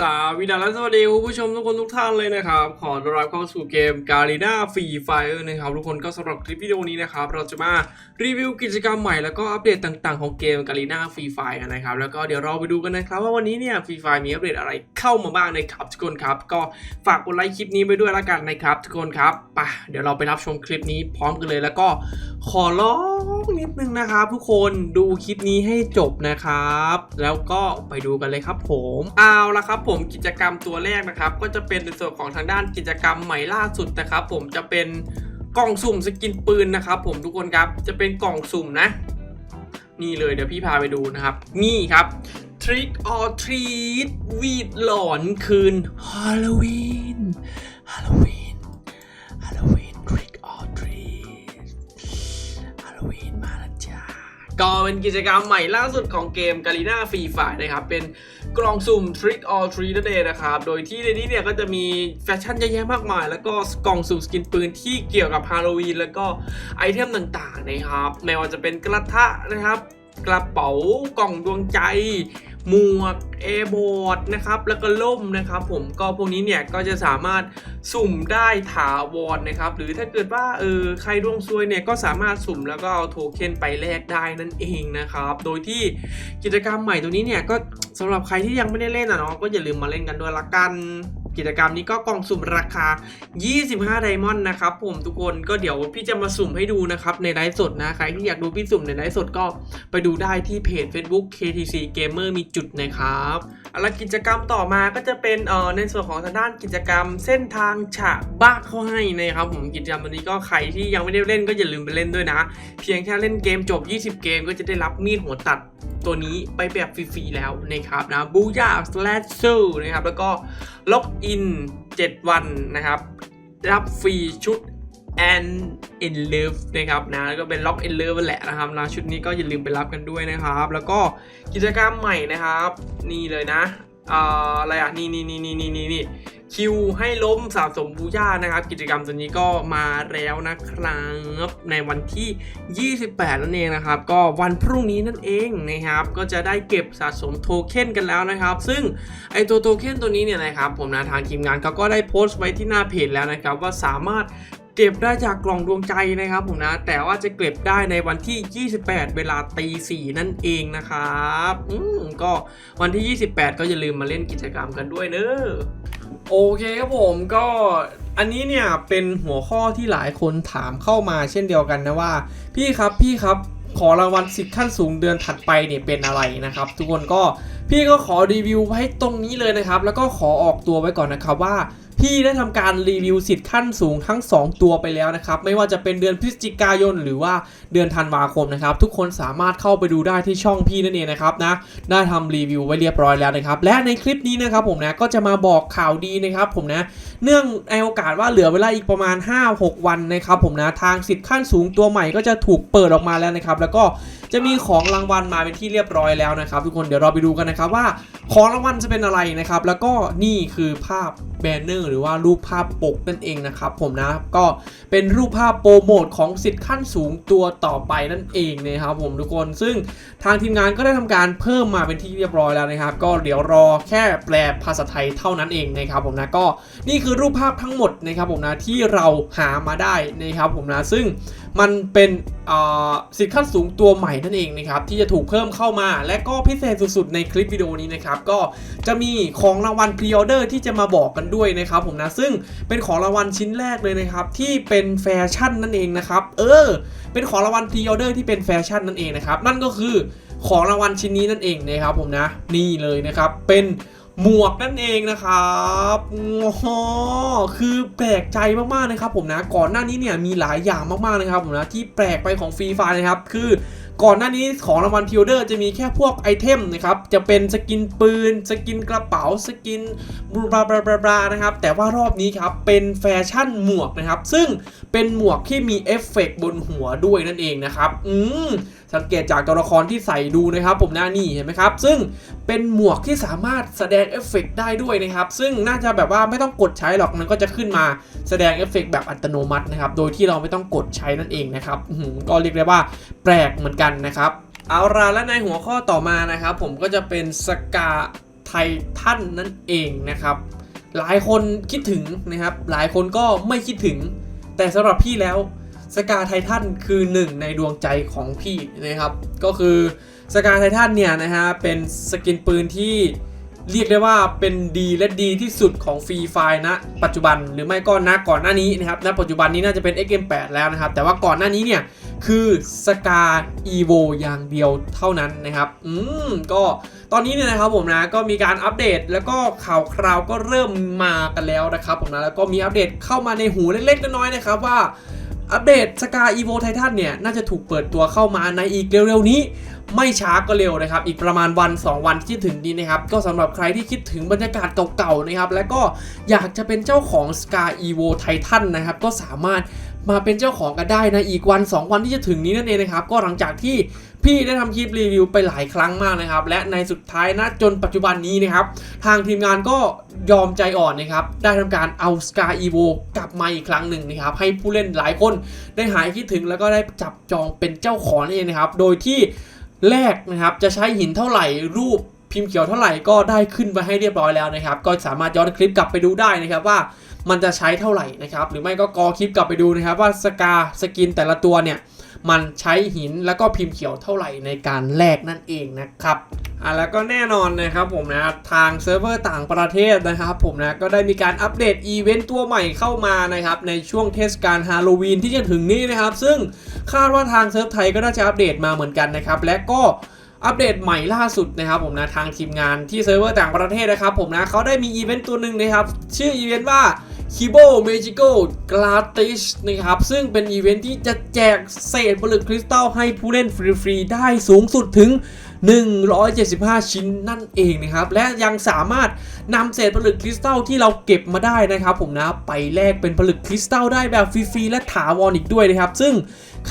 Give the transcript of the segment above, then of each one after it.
สวีดัสและสวัสดีคุณผู้ชมทุกคนทุกท่านเลยนะครับ ขอต้อนรับเข้าสู่เกม g a r i n a Free Fire นะครับ ทุกคนก็สำหรับคลิปวิดีโอนี้นะครับ เราจะมารีวิวกิจกรรมใหม่แล้วก็อัปเดตต่างๆของเกม g a r i n a Free Fire กันนะครับ แล้วก็เดี๋ยวเราไปดูกันนะครับ ว่าวันนี้เนี่ย Free Fire มีอัปเดตอะไรเข้ามาบ้างนะครับทุกคนครับก็ฝากกดไลค์คลิปนี้ไปด้วยละกันนะครับ ทุกคนครับไปเดี๋ยวเราไปรับชมคลิปนี้พร้อมกันเลยแล้วก็ขอร้อง นิดนึงนะครับทุกคนดูคลิปนี้ให้จบนะครับ แล้วก็ไปดูกันเลยครับผมเอาละครับผมกิจกรรมตัวแรกนะครับ ก็จะเป็นในส่วนของทางด้านกิจกรรมใหม่ล่าสุดนะครับ ผมจะเป็นกล่องสุ่มสกินปืนนะครับ ผมทุกคนครับจะเป็นกล่องสุ่มนะ นี่เลยเดี๋ยวพี่พาไปดูนะครับ นี่ครับ Trick or Treat วีดหลอนคืนฮาโลวีนฮาโลวีนฮาโลวีน ก็เป็นกิจกรรมใหม่ล่าสุดของเกม g a r i n a Free Fire นะครับ เป็นกล่องสุ่ม Trick or Treat นั่นเองนะครับ โดยที่ในนี้เนี่ยก็จะมีแฟชั่นเยอะแยะมากมาย แล้วก็กล่องสุ่มสกินปืนที่เกี่ยวกับฮาโลวีนแล้วก็ไอเทมต่างๆนะครับ ไม่ว่าจะเป็นกระทะนะครับ กระเป๋ากล่องดวงใจ หมวกเอบอร์ดนะครับแล้วก็ล่มนะครับ ผมก็พวกนี้เนี่ยก็จะสามารถสุ่มได้ถาวรนะครับ หรือถ้าเกิดว่าเออใครดวงซวยเนี่ยก็สามารถสุ่มแล้วก็เอาโทเค็นไปแลกได้นั่นเองนะครับ โดยที่กิจกรรมใหม่ตัวนี้เนี่ยก็สำหรับใครที่ยังไม่ได้เล่นอะเนาะก็อย่าลืมมาเล่นกันด้วยละกัน กิจกรรมนี้ก็กล่องสุ่มราคา 25 ไดมอนด์นะครับผมทุกคนก็เดี๋ยวพี่จะมาสุ่มให้ดูนะครับในไลฟ์สดนะใครที่อยากดูพี่สุ่มในไลฟ์สดก็ไปดูได้ที่เพจ Facebook KTC Gamer มีจุดนะครับอาลกิจกรรมต่อมาก็จะเป็นเอ่อในส่วนของทางด้านกิจกรรมเส้นทางฉะบ้าเข้าให้นะครับผมกิจกรรมตัวนี้ก็ใครที่ยังไม่ได้เล่นก็อย่าลืมไปเล่นด้วยนะ เพียงแค่เล่นเกมจบ 20 เกมก็จะได้รับมีดหัวตัด ตัวนี้ไปแบบฟรีๆแล้วนะครับนะบูย่าสแลชเชอร์นะครับ แล้วก็ล็อกอิน 7 วันนะครับ รับฟรีชุด and in love นะครับนะแล้วก็เป็น lock in love แหละนะครับนะชุดนี้ก็อย่าลืมไปรับกันด้วยนะครับ แล้วก็กิจกรรมใหม่นะครับ นี่เลยนะ อะไรอะนี่นี่นี่นี่นี่นี่นี่คิวให้ล้มสะสมบูย่านะครับ กิจกรรมตัวนี้ก็มาแล้วนะครับในวันที่ 28 นั่นเองนะครับ ก็วันพรุ่งนี้นั่นเองนะครับ ก็จะได้เก็บสะสมโทเค็นกันแล้วนะครับ ซึ่งไอตัวโทเค็นตัวนี้เนี่ยนะครับ ผมนะทางทีมงานเขาก็ได้โพสต์ไว้ที่หน้าเพจแล้วนะครับ ว่าสามารถ เก็บได้จากกล่องดวงใจนะครับผมนะ แต่ว่าจะเก็บได้ในวันที่ 28 เวลาตีสี่นั่นเองนะครับอืมก็วันที่ 28 ก็อย่าลืมมาเล่นกิจกรรมกันด้วยเนอะโอเคครับผมก็อันนี้เนี่ยเป็นหัวข้อที่หลายคนถามเข้ามาเช่นเดียวกันนะว่า พี่ครับพี่ครับขอรางวัลสิทธิ์ขั้นสูงเดือนถัดไปเนี่ยเป็นอะไรนะครับ ทุกคนก็พี่ก็ขอรีวิวไว้ตรงนี้เลยนะครับ แล้วก็ขอออกตัวไว้ก่อนนะครับว่า พี่ได้ทำการรีวิวสิทธิ์ขั้นสูงทั้ง 2 ตัวไปแล้วนะครับ ไม่ว่าจะเป็นเดือนพฤศจิกายน หรือว่าเดือนธันวาคมนะครับ ทุกคนสามารถเข้าไปดูได้ที่ช่องพี่นั่นเองนะครับนะได้ทำรีวิวไว้เรียบร้อยแล้วนะครับ และในคลิปนี้นะครับผมนะก็จะมาบอกข่าวดีนะครับผมนะเนื่องในโอกาสว่าเหลือเวลาอีกประมาณ 5-6 วันนะครับผมนะทางสิทธิ์ขั้นสูงตัวใหม่ก็จะถูกเปิดออกมาแล้วนะครับ แล้วก็จะมีของรางวัลมาเป็นที่เรียบร้อยแล้วนะครับ ทุกคนเดี๋ยวเราไปดูกันนะครับว่าของรางวัลจะเป็นอะไรนะครับ แล้วก็นี่คือภาพแบนเนอร์หรือว่ารูปภาพปกนั่นเองนะครับผมนะก็เป็นรูปภาพโปรโมทของสิทธิ์ขั้นสูงตัวต่อไปนั่นเองนะครับผมทุกคนซึ่งทางทีมงานก็ได้ทำการเพิ่มมาเป็นที่เรียบร้อยแล้วนะครับ ก็เดี๋ยวรอแค่แปลภาษาไทยเท่านั้นเองนะครับผมนะก็นี่คือรูปภาพทั้งหมดนะครับผมนะที่เราหามาได้นะครับผมนะซึ่งมันเป็นสิทธิ์ขั้นสูงตัวใหม่นั่นเองนะครับที่จะถูกเพิ่มเข้ามา และก็พิเศษสุดๆในคลิปวิดีโอนี้นะครับก็จะมีของรางวัลพรีออเดอร์ที่จะมาบอกกันด้วยนะครับนะครับผมนะซึ่งเป็นของรางวัลชิ้นแรกเลยนะครับที่เป็นแฟชั่นนั่นเองนะครับเออ เป็นของรางวัลพรีออเดอร์ที่เป็นแฟชั่นนั่นเองนะครับนั่นก็คือของรางวัลชิ้นนี้นั่นเองนะครับผมนะนี่เลยนะครับเป็นหมวกนั่นเองนะครับอ๋อคือแปลกใจมากๆนะครับผมนะ ก่อนหน้านี้เนี่ยมีหลายอย่างมากๆนะครับผมนะที่แปลกไปของฟรีไฟนะครับ คือ ก่อนหน้านี้ของรางวัลพิวเดอร์จะมีแค่พวกไอเทมนะครับ จะเป็นสกินปืน สกินกระเป๋า สกินบลาบลาบลาบลานะครับ แต่ว่ารอบนี้ครับ เป็นแฟชั่นหมวกนะครับ ซึ่งเป็นหมวกที่มีเอฟเฟกต์บนหัวด้วยนั่นเองนะครับ อืม สังเกตจากตัวละครที่ใส่ดูนะครับผมหน้านี่เห็นไหมครับ ซึ่งเป็นหมวกที่สามารถแสดงเอฟเฟกต์ได้ด้วยนะครับ ซึ่งน่าจะแบบว่าไม่ต้องกดใช้หรอก มันก็จะขึ้นมาแสดงเอฟเฟกต์แบบอัตโนมัตินะครับ โดยที่เราไม่ต้องกดใช้นั่นเองนะครับก็เรียกได้ว่าแปลกเหมือนกันนะครับ เอาละและในหัวข้อต่อมานะครับ ผมก็จะเป็นสกาไททันนั่นเองนะครับ หลายคนคิดถึงนะครับ หลายคนก็ไม่คิดถึง แต่สำหรับพี่แล้วสกาไททันคือหนึ่งในดวงใจของพี่นะครับ ก็คือสกาไททันเนี่ยนะฮะเป็นสกินปืนที่ เรียกได้ว่าเป็นดีและดีที่สุดของฟรีไฟนะ ปัจจุบันหรือไม่ก็นะก่อนหน้านี้นะครับณปัจจุบันนี้น่าจะเป็น XM8 แล้วนะครับ แต่ว่าก่อนหน้านี้เนี่ยคือสกาอีโวอย่างเดียวเท่านั้นนะครับ อืม ก็ตอนนี้เนี่ยนะครับผมนะ ก็มีการอัปเดตแล้วก็ข่าวคราวก็เริ่มมากันแล้วนะครับผมนะ แล้วก็มีอัปเดตเข้ามาในหูเล็กๆน้อยๆนะครับว่า อัปเดตสกาอีโวไททันเนี่ย น่าจะถูกเปิดตัวเข้ามาในอีกเร็วๆนี้ ไม่ช้าก็เร็วนะครับ อีกประมาณวัน 2 วันที่ถึงนี้นะครับ ก็สำหรับใครที่คิดถึงบรรยากาศเก่าๆนะครับ และก็อยากจะเป็นเจ้าของ Scar Evo Titan นะครับ ก็สามารถ มาเป็นเจ้าของกันได้นะอีกวัน 2 วันที่จะถึงนี้นั่นเองนะครับ ก็หลังจากที่พี่ได้ทำคลิปรีวิวไปหลายครั้งมากนะครับ และในสุดท้ายนะจนปัจจุบันนี้นะครับทางทีมงานก็ยอมใจอ่อนนะครับ ได้ทำการเอา Scar Evo กลับมาอีกครั้งหนึ่งนะครับ ให้ผู้เล่นหลายคนได้หายคิดถึงแล้วก็ได้จับจองเป็นเจ้าของนั่นเองนะครับ โดยที่แรกนะครับจะใช้หินเท่าไหร่รูปพิมพ์เขียวเท่าไหร่ก็ได้ขึ้นไปให้เรียบร้อยแล้วนะครับ ก็สามารถย้อนคลิปกลับไปดูได้นะครับว่า มันจะใช้เท่าไหร่นะครับหรือไม่ก็กอคลิปกลับไปดูนะครับว่าสกาสกินแต่ละตัวเนี่ยมันใช้หินแล้วก็พิมพ์เขียวเท่าไหร่ในการแลกนั่นเองนะครับอะแล้วก็แน่นอนนะครับผมนะทางเซิร์ฟเวอร์ต่างประเทศนะครับผมนะก็ได้มีการอัปเดตอีเวนต์ตัวใหม่เข้ามานะครับในช่วงเทศกาลฮาโลวีนที่จะถึงนี้นะครับ ซึ่งคาดว่าทางเซิร์ฟไทยก็น่าจะอัปเดตมาเหมือนกันนะครับและก็อัปเดตใหม่ล่าสุดนะครับผมนะทางทีมงานที่เซิร์ฟเวอร์ต่างประเทศนะครับผมนะเขาได้มีอีเวนต์ตัวหนึ่งนะครับชื่ออีเวนต์ว่า คิโบเมจิโกกลาติชนะครับ ซึ่งเป็นอีเวนท์ที่จะแจกเศษผลึกคริสตัลให้ผู้เล่นฟรีๆ ได้สูงสุดถึง 175 ชิ้นนั่นเองนะครับ และยังสามารถนำเศษผลึกคริสตัลที่เราเก็บมาได้นะครับ ผมนะ ไปแลกเป็นผลึกคริสตัลได้แบบฟรีๆ และถาวรอีกด้วยนะครับ ซึ่ง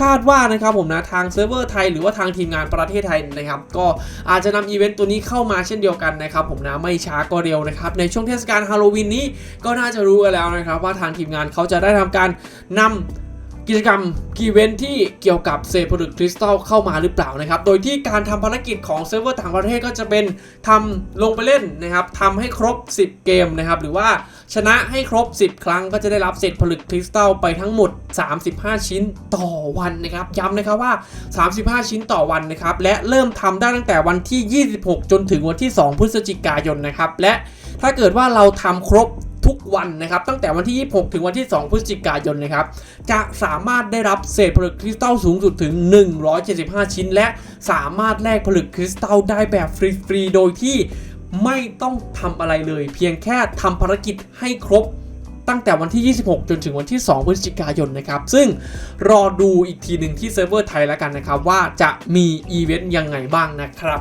คาดว่านะครับผมนะทางเซิร์ฟเวอร์ไทยหรือว่าทางทีมงานประเทศไทยนะครับก็อาจจะนำอีเวนต์ตัวนี้เข้ามาเช่นเดียวกันนะครับผมนะไม่ช้าก็เร็วนะครับในช่วงเทศกาลฮาโลวีนนี้ก็น่าจะรู้กันแล้วนะครับว่าทางทีมงานเขาจะได้ทำการนำกิจกรรมกีเวนที่เกี่ยวกับเศษผลึกคริสตัลเข้ามาหรือเปล่านะครับ โดยที่การทำภารกิจของเซิร์ฟเวอร์ต่างประเทศก็จะเป็นทำลงไปเล่นนะครับทำให้ครบ 10 เกมนะครับ หรือว่า ชนะให้ครบ 10 ครั้งก็จะได้รับเศษผลึกคริสตัลไปทั้งหมด 35 ชิ้นต่อวันนะครับ ย้ำนะครับว่า 35 ชิ้นต่อวันนะครับ และเริ่มทำได้ตั้งแต่วันที่ 26 จนถึงวันที่ 2 พฤศจิกายนนะครับ และถ้าเกิดว่าเราทำครบทุกวันนะครับ ตั้งแต่วันที่ 26 ถึงวันที่ 2 พฤศจิกายนนะครับ จะสามารถได้รับเศษผลึกคริสตัลสูงสุดถึง 175 ชิ้น และสามารถแลกผลึกคริสตัลได้แบบฟรีๆ โดยที่ ไม่ต้องทำอะไรเลย เพียงแค่ทำภารกิจให้ครบตั้งแต่วันที่ 26 จนถึงวันที่ 2 พฤศจิกายนนะครับ ซึ่งรอดูอีกทีหนึ่งที่เซิร์ฟเวอร์ไทยแล้วกันนะครับ ว่าจะมีอีเวนต์ยังไงบ้างนะครับ